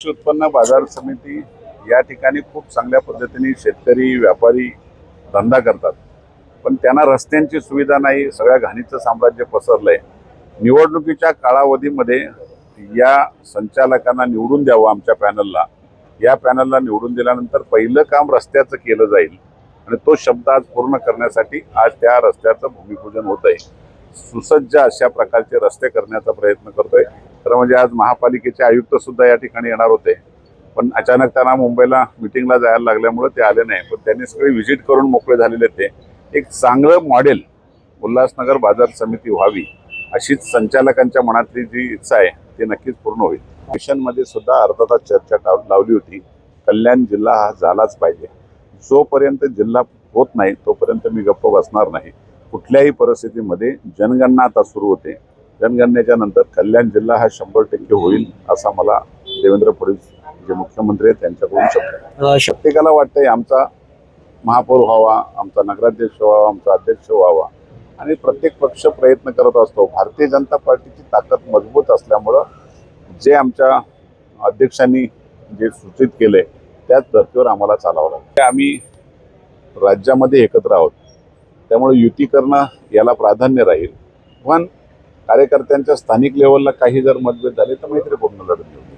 कृषी उत्पन्न बाजार समिती या ठिकाणी खूप चांगल्या पद्धतीने शेतकरी व्यापारी धंदा करतात. पण त्यांना रस्त्यांची सुविधा नाही सगळ्या घाणीचं साम्राज्य पसरलंय. निवडणुकीच्या कालावधीमध्ये या संचालकांना निवडून द्यावं आमच्या पॅनलला. या पॅनलला निवडून दिल्यानंतर पहिलं काम रस्त्याचं केलं जाईल आणि तो शब्द आज पूर्ण करण्यासाठी आज त्या रस्त्याचं भूमिपूजन होत आहे सुसज्ज अशा प्रकारचे रस्ते करण्याचा प्रयत्न करतोय. तर म्हणजे आज महापालिकेचे आयुक्त सुद्धा या ठिकाणी येणार होते. पण अचानक त्यांना मुंबईला मिटिंगला जायला लागल्यामुळे ते आले नाही. पण त्यांनी सगळे व्हिजिट करून मोकळे झालेले ते. एक चांगलं मॉडेल उल्हासनगर बाजार समिती व्हावी अशीच संचालकांच्या मनातली जी इच्छा आहे ती नक्कीच पूर्ण होईल. मिशनमध्ये सुद्धा अर्धा तास चर्चा टाव- लावली होती. कल्याण जिल्हा हा झालाच पाहिजे. जोपर्यंत जिल्हा होत नाही तोपर्यंत मी गप्प बसणार नाही. कुठल्याही परिस्थितीमध्ये जनगणना आता सुरू होते. जनगणनेच्या नंतर कल्याण जिल्हा हा शंभर टक्के होईल असा मला देवेंद्र फडणवीस जे मुख्यमंत्री आहेत त्यांच्याकडून शब्द प्रत्येकाला वाटतंय आमचा महापौर व्हावा आमचा नगराध्यक्ष व्हावा आमचा अध्यक्ष व्हावा. आणि प्रत्येक पक्ष प्रयत्न करत असतो. भारतीय जनता पार्टीची ताकद मजबूत असल्यामुळं जे आमच्या अध्यक्षांनी जे सूचित केलंय त्याच धर्तीवर आम्हाला चालावं लागतं आम्ही राज्यामध्ये एकत्र आहोत त्यामुळे युती करणं याला प्राधान्य राहील. पण कार्यकर्त्यांच्या स्थानिक लेवलला काही जर मतभेद झाले तर मैत्रीपूर्ण लढत घेऊ